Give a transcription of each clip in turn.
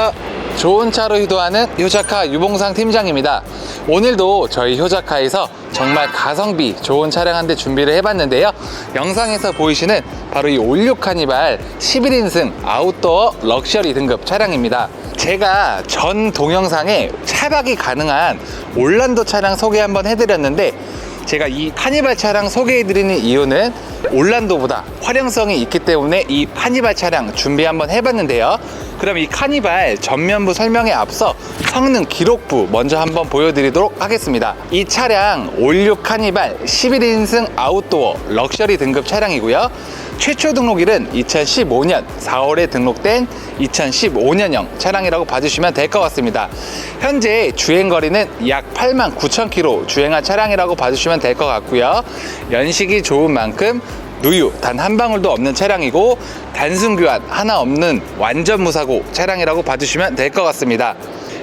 안녕하세요. 좋은 차로 유도하는 효자카 유봉상 팀장입니다. 오늘도 저희 효자카에서 정말 가성비 좋은 차량 한 대 준비를 해봤는데요. 영상에서 보이시는 바로 이 올류 카니발 11인승 아웃도어 럭셔리 등급 차량입니다. 제가 전 동영상에 차박이 가능한 올란도 차량 소개 한번 해드렸는데 제가 이 카니발 차량 소개해드리는 이유는 올란도보다 활용성이 있기 때문에 이 카니발 차량 준비 한번 해봤는데요. 그럼 이 카니발 전면부 설명에 앞서 성능 기록부 먼저 한번 보여드리도록 하겠습니다. 이 차량 올류 카니발 11인승 아웃도어 럭셔리 등급 차량이고요. 최초 등록일은 2015년 4월에 등록된 2015년형 차량이라고 봐주시면 될 것 같습니다. 현재 주행거리는 약 8만 9천 킬로 주행한 차량이라고 봐주시면 될 것 같고요. 연식이 좋은 만큼 누유 단 한 방울도 없는 차량이고 단순 교환 하나 없는 완전 무사고 차량이라고 봐주시면 될 것 같습니다.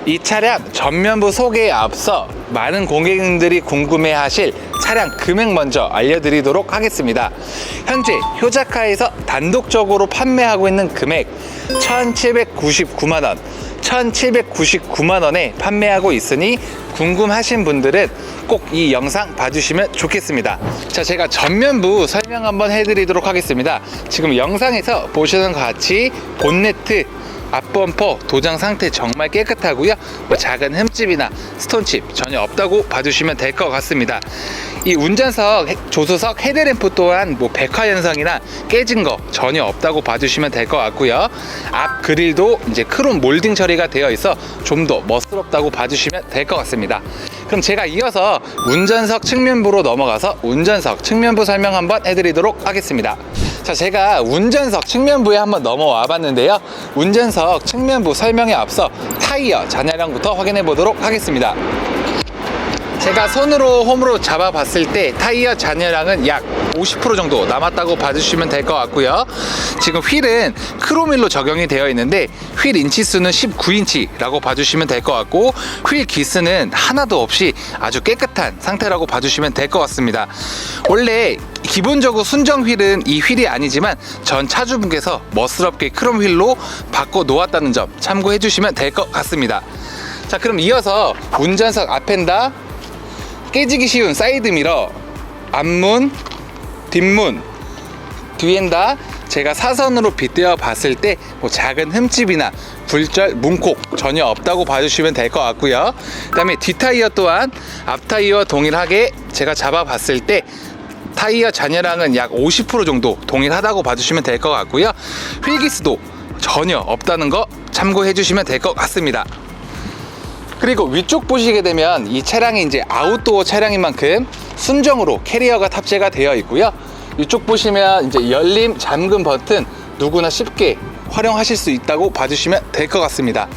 이 차량 전면부 소개에 앞서 많은 고객님들이 궁금해하실 차량 금액 먼저 알려드리도록 하겠습니다. 현재 효자카에서 단독적으로 판매하고 있는 금액 1,799만 원, 1,799만 원에 판매하고 있으니 궁금하신 분들은 꼭 이 영상 봐주시면 좋겠습니다. 자, 제가 전면부 설명 한번 해드리도록 하겠습니다. 지금 영상에서 보시는 것 같이 본네트 앞범퍼 도장 상태 정말 깨끗하고요. 뭐 작은 흠집이나 스톤칩 전혀 없다고 봐주시면 될 것 같습니다. 이 운전석 해- 조수석 헤드램프 또한 뭐 백화 현상이나 깨진 거 전혀 없다고 봐주시면 될 것 같고요. 앞 그릴도 이제 크롬 몰딩 처리가 되어 있어 좀 더 멋스럽다고 봐주시면 될 것 같습니다. 그럼 제가 이어서 운전석 측면부로 넘어가서 운전석 측면부 설명 한번 해드리도록 하겠습니다. 자, 제가 운전석 측면부에 한번 넘어와 봤는데요. 운전석 측면부 설명에 앞서 타이어 잔여량부터 확인해 보도록 하겠습니다. 제가 손으로 홈으로 잡아 봤을 때 타이어 잔여량은 약 50% 정도 남았다고 봐주시면 될 것 같고요. 지금 휠은 크로밀로 적용이 되어 있는데 휠 인치수는 19인치라고 봐주시면 될 것 같고 휠 기스는 하나도 없이 아주 깨끗한 상태라고 봐주시면 될 것 같습니다. 원래 기본적으로 순정 휠은 이 휠이 아니지만 전 차주분께서 멋스럽게 크롬 휠로 바꿔 놓았다는 점 참고해 주시면 될 것 같습니다. 자 그럼 이어서 운전석 앞엔다 깨지기 쉬운 사이드미러 앞문 뒷문 뒤엔다 제가 사선으로 빗대어 봤을 때 뭐 작은 흠집이나 굴절 문콕 전혀 없다고 봐주시면 될 것 같고요 그 다음에 뒷타이어 또한 앞타이어와 동일하게 제가 잡아봤을 때 타이어 잔여량은 약 50% 정도 동일하다고 봐주시면 될 것 같고요 휠기스도 전혀 없다는 거 참고해 주시면 될 것 같습니다 그리고 위쪽 보시게 되면 이 차량이 이제 아웃도어 차량인 만큼 순정으로 캐리어가 탑재가 되어 있고요. 이쪽 보시면 이제 열림 잠금 버튼 누구나 쉽게 활용하실 수 있다고 봐주시면 될 것 같습니다.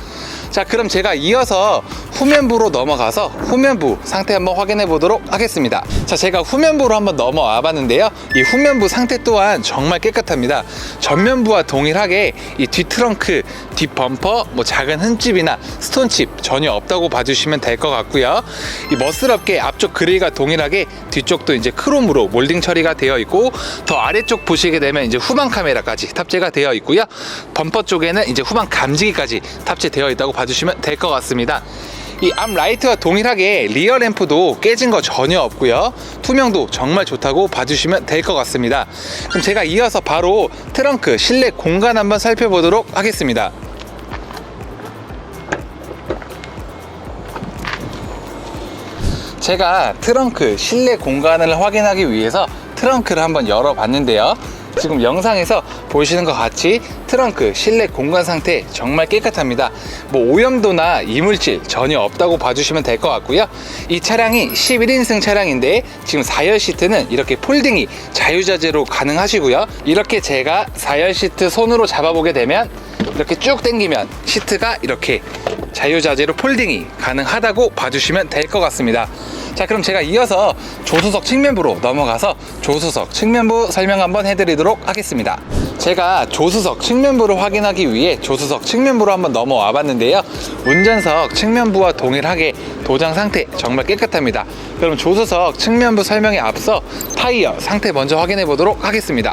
자, 그럼 제가 이어서 후면부로 넘어가서 후면부 상태 한번 확인해 보도록 하겠습니다. 자, 제가 후면부로 한번 넘어와 봤는데요. 이 후면부 상태 또한 정말 깨끗합니다. 전면부와 동일하게 이 뒷 트렁크, 뒷 범퍼, 뭐 작은 흠집이나 스톤칩 전혀 없다고 봐주시면 될 것 같고요. 이 멋스럽게 앞쪽 그릴과 동일하게 뒤쪽도 이제 크롬으로 몰딩 처리가 되어 있고 더 아래쪽 보시게 되면 이제 후방 카메라까지 탑재가 되어 있고요. 범퍼 쪽에는 이제 후방 감지기까지 탑재되어 있다고 봐주시면 될 것 같습니다. 이 앞 라이트와 동일하게 리어 램프도 깨진 거 전혀 없고요. 투명도 정말 좋다고 봐주시면 될 것 같습니다. 그럼 제가 이어서 바로 트렁크 실내 공간 한번 살펴보도록 하겠습니다. 제가 트렁크 실내 공간을 확인하기 위해서 트렁크를 한번 열어봤는데요. 지금 영상에서 보시는 것 같이 트렁크 실내 공간 상태 정말 깨끗합니다. 뭐 오염도나 이물질 전혀 없다고 봐주시면 될 것 같고요. 이 차량이 11인승 차량인데 지금 4열 시트는 이렇게 폴딩이 자유자재로 가능하시고요. 이렇게 제가 4열 시트 손으로 잡아보게 되면 이렇게 쭉 당기면 시트가 이렇게 자유자재로 폴딩이 가능하다고 봐주시면 될 것 같습니다. 자, 그럼 제가 이어서 조수석 측면부로 넘어가서 조수석 측면부 설명 한번 해드리도록 하겠습니다. 제가 조수석 측면부를 확인하기 위해 조수석 측면부로 한번 넘어와 봤는데요. 운전석 측면부와 동일하게 도장 상태 정말 깨끗합니다. 그럼 조수석 측면부 설명에 앞서 타이어 상태 먼저 확인해 보도록 하겠습니다.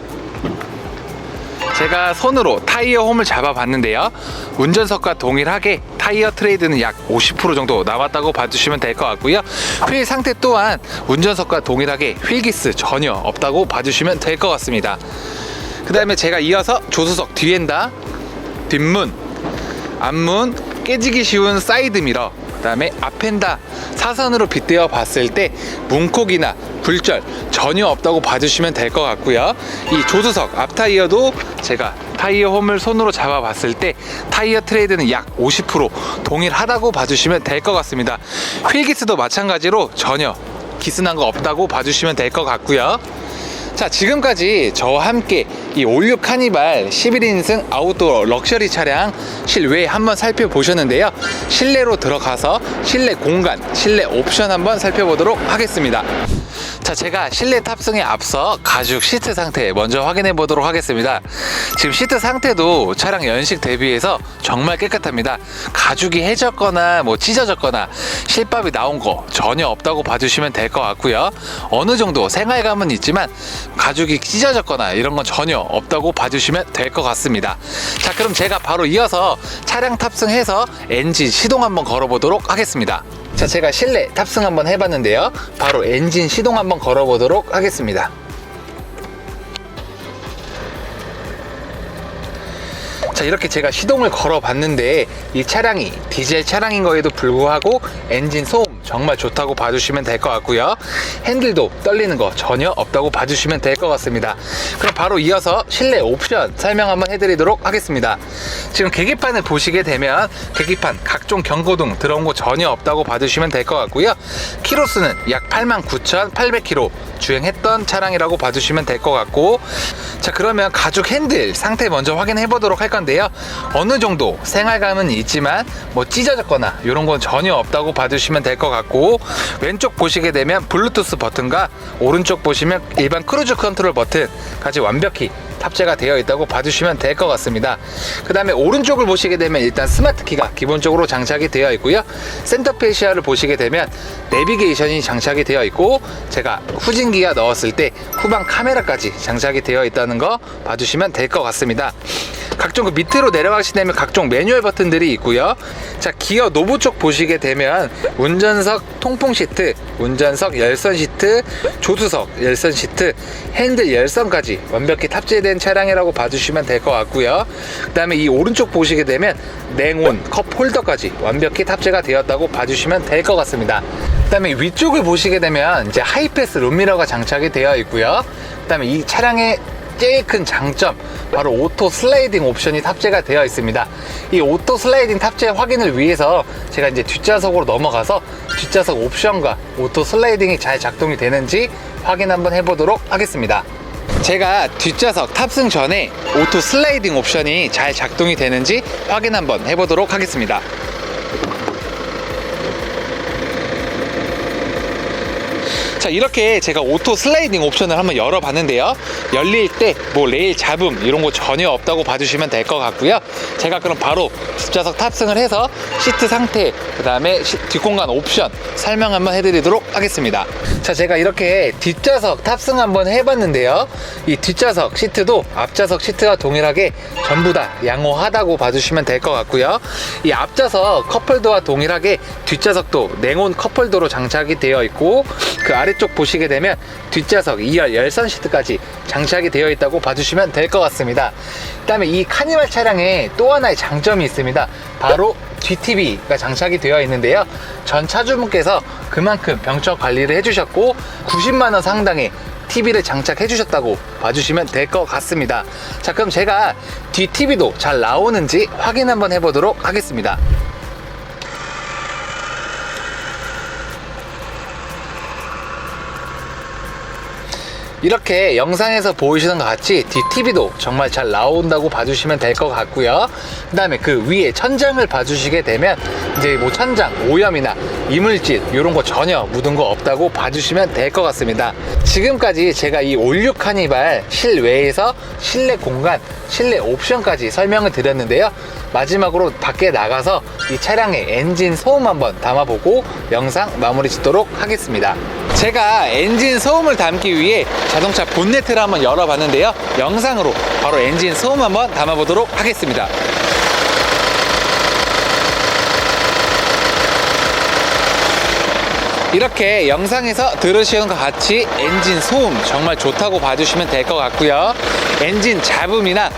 제가 손으로 타이어 홈을 잡아봤는데요. 운전석과 동일하게 타이어 트레이드는 약 50% 정도 남았다고 봐주시면 될 것 같고요. 휠 상태 또한 운전석과 동일하게 휠기스 전혀 없다고 봐주시면 될 것 같습니다. 그 다음에 제가 이어서 조수석 뒤엔다, 뒷문, 앞문, 깨지기 쉬운 사이드 미러, 그다음에 앞엔다 사선으로 빗대어 봤을 때 문콕이나 굴절 전혀 없다고 봐주시면 될 것 같고요. 이 조수석 앞 타이어도 제가 타이어 홈을 손으로 잡아봤을 때 타이어 트레이드는 약 50% 동일하다고 봐주시면 될 것 같습니다. 휠기스도 마찬가지로 전혀 기스난 거 없다고 봐주시면 될 것 같고요. 자 지금까지 저와 함께 이 올류 카니발 11인승 아웃도어 럭셔리 차량 실외 한번 살펴보셨는데요. 실내로 들어가서 실내 공간 실내 옵션 한번 살펴보도록 하겠습니다 자 제가 실내 탑승에 앞서 가죽 시트 상태 먼저 확인해 보도록 하겠습니다. 지금 시트 상태도 차량 연식 대비해서 정말 깨끗합니다. 가죽이 해졌거나 뭐 찢어졌거나 실밥이 나온 거 전혀 없다고 봐주시면 될 것 같고요. 어느 정도 생활감은 있지만 가죽이 찢어졌거나 이런 건 전혀 없다고 봐주시면 될 것 같습니다. 자 그럼 제가 바로 이어서 차량 탑승해서 엔진 시동 한번 걸어보도록 하겠습니다 자 제가 실내 탑승 한번 해봤는데요. 바로 엔진 시동 한번 걸어보도록 하겠습니다. 자 이렇게 제가 시동을 걸어 봤는데 이 차량이 디젤 차량인 거에도 불구하고 엔진 소음 정말 좋다고 봐주시면 될 것 같고요. 핸들도 떨리는 거 전혀 없다고 봐주시면 될 것 같습니다. 그럼 바로 이어서 실내 옵션 설명 한번 해드리도록 하겠습니다. 지금 계기판을 보시게 되면 계기판 각종 경고등 들어온 거 전혀 없다고 봐주시면 될 것 같고요. 키로수는 약 89,800km 주행했던 차량이라고 봐주시면 될 것 같고 자 그러면 가죽 핸들 상태 먼저 확인해 보도록 할 건데요. 어느 정도 생활감은 있지만 뭐 찢어졌거나 이런 건 전혀 없다고 봐주시면 될 것 같고 왼쪽 보시게 되면 블루투스 버튼과 오른쪽 보시면 일반 크루즈 컨트롤 버튼까지 완벽히 탑재가 되어 있다고 봐주시면 될 것 같습니다. 그 다음에 오른쪽을 보시게 되면 일단 스마트 키가 기본적으로 장착이 되어 있고요. 센터 페시아를 보시게 되면 내비게이션이 장착이 되어 있고 제가 후진기어 넣었을 때 후방 카메라까지 장착이 되어 있다는 거 봐주시면 될 것 같습니다. 각종 그 밑으로 내려가시게 되면 각종 매뉴얼 버튼들이 있고요. 자, 기어 노브 쪽 보시게 되면 운전석 통풍 시트, 운전석 열선 시트, 조수석 열선 시트, 핸들 열선까지 완벽히 탑재된 차량이라고 봐주시면 될 것 같고요. 그 다음에 이 오른쪽 보시게 되면 냉온, 컵 홀더까지 완벽히 탑재가 되었다고 봐주시면 될 것 같습니다. 그 다음에 위쪽을 보시게 되면 이제 하이패스 룸미러가 장착이 되어 있고요. 그 다음에 이 차량의 제일 큰 장점 바로 오토 슬라이딩 옵션이 탑재가 되어 있습니다. 이 오토 슬라이딩 탑재 확인을 위해서 제가 이제 뒷좌석으로 넘어가서 뒷좌석 옵션과 오토 슬라이딩이 잘 작동이 되는지 확인 한번 해보도록 하겠습니다. 제가 뒷좌석 탑승 전에 오토 슬라이딩 옵션이 잘 작동이 되는지 확인 한번 해보도록 하겠습니다. 자 이렇게 제가 오토 슬라이딩 옵션을 한번 열어봤는데요. 열릴 때 뭐 레일 잡음 이런 거 전혀 없다고 봐주시면 될 것 같고요. 제가 그럼 바로 뒷좌석 탑승을 해서 시트 상태 그 다음에 뒷공간 옵션 설명 한번 해드리도록 하겠습니다. 자 제가 이렇게 뒷좌석 탑승 한번 해봤는데요. 이 뒷좌석 시트도 앞좌석 시트와 동일하게 전부 다 양호하다고 봐주시면 될 것 같고요. 이 앞좌석 컵홀더와 동일하게 뒷좌석도 냉온 컵홀더로 장착이 되어 있고 그 아래 쪽 보시게 되면 뒷좌석 2열 열선 시트까지 장착이 되어 있다고 봐주시면 될 것 같습니다. 그 다음에 이 카니발 차량에 또 하나의 장점이 있습니다. 바로 GTV가 장착이 되어 있는데요. 전 차주분께서 그만큼 병적 관리를 해주셨고 90만원 상당의 TV를 장착해 주셨다고 봐주시면 될 것 같습니다. 자, 그럼 제가 뒤 TV도 잘 나오는지 확인 한번 해보도록 하겠습니다. 이렇게 영상에서 보이시는 것 같이 뒷TV도 정말 잘 나온다고 봐주시면 될 것 같고요. 그 다음에 그 위에 천장을 봐주시게 되면 이제 뭐 천장 오염이나 이물질 이런 거 전혀 묻은 거 없다고 봐주시면 될 것 같습니다. 지금까지 제가 이 올류 카니발 실외에서 실내 공간, 실내 옵션까지 설명을 드렸는데요. 마지막으로 밖에 나가서 이 차량의 엔진 소음 한번 담아보고 영상 마무리 짓도록 하겠습니다. 제가 엔진 소음을 담기 위해 자동차 본네트를 한번 열어봤는데요. 영상으로 바로 엔진 소음 한번 담아보도록 하겠습니다. 이렇게 영상에서 들으시는 것 같이 엔진 소음 정말 좋다고 봐주시면 될 것 같고요. 엔진 잡음이나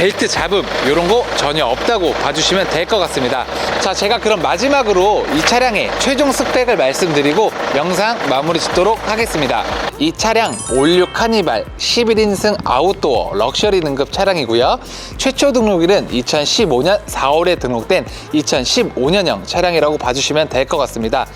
벨트 잡음 이런 거 전혀 없다고 봐주시면 될 것 같습니다. 자, 제가 그럼 마지막으로 이 차량의 최종 스펙을 말씀드리고 영상 마무리 짓도록 하겠습니다. 이 차량 올류 카니발 11인승 아웃도어 럭셔리 등급 차량이고요. 최초 등록일은 2015년 4월에 등록된 2015년형 차량이라고 봐주시면 될 것 같습니다.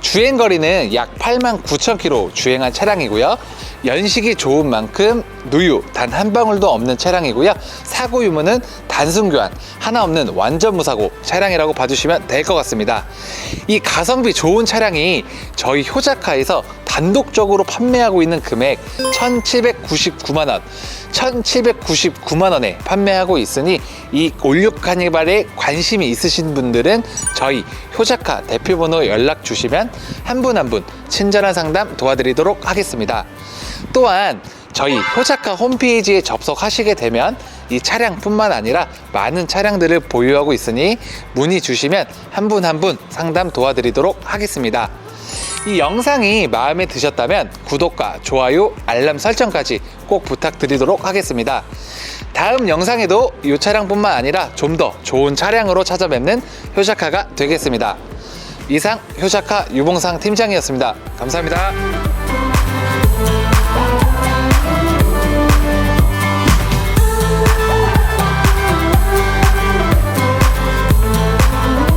주행 거리는 약 8만 9천 킬로 주행한 차량이고요. 연식이 좋은 만큼 누유 단 한 방울도 없는 차량이고요. 사고 유무는 단순 교환 하나 없는 완전 무사고 차량이라고 봐주시면 될 것 같습니다. 이 가성비 좋은 차량이 저희 효자카에서 단독적으로 판매하고 있는 금액 1,799만 원, 1,799만 원에 판매하고 있으니 이 올육 카니발에 관심이 있으신 분들은 저희 효자카 대표번호 연락 주시면 한 분 한분 친절한 상담 도와드리도록 하겠습니다. 또한 저희 효자카 홈페이지에 접속하시게 되면 이 차량뿐만 아니라 많은 차량들을 보유하고 있으니 문의 주시면 한 분 한 분 상담 도와드리도록 하겠습니다. 이 영상이 마음에 드셨다면 구독과 좋아요, 알람 설정까지 꼭 부탁드리도록 하겠습니다. 다음 영상에도 이 차량뿐만 아니라 좀 더 좋은 차량으로 찾아뵙는 효자카가 되겠습니다. 이상 효자카 유봉상 팀장이었습니다. 감사합니다.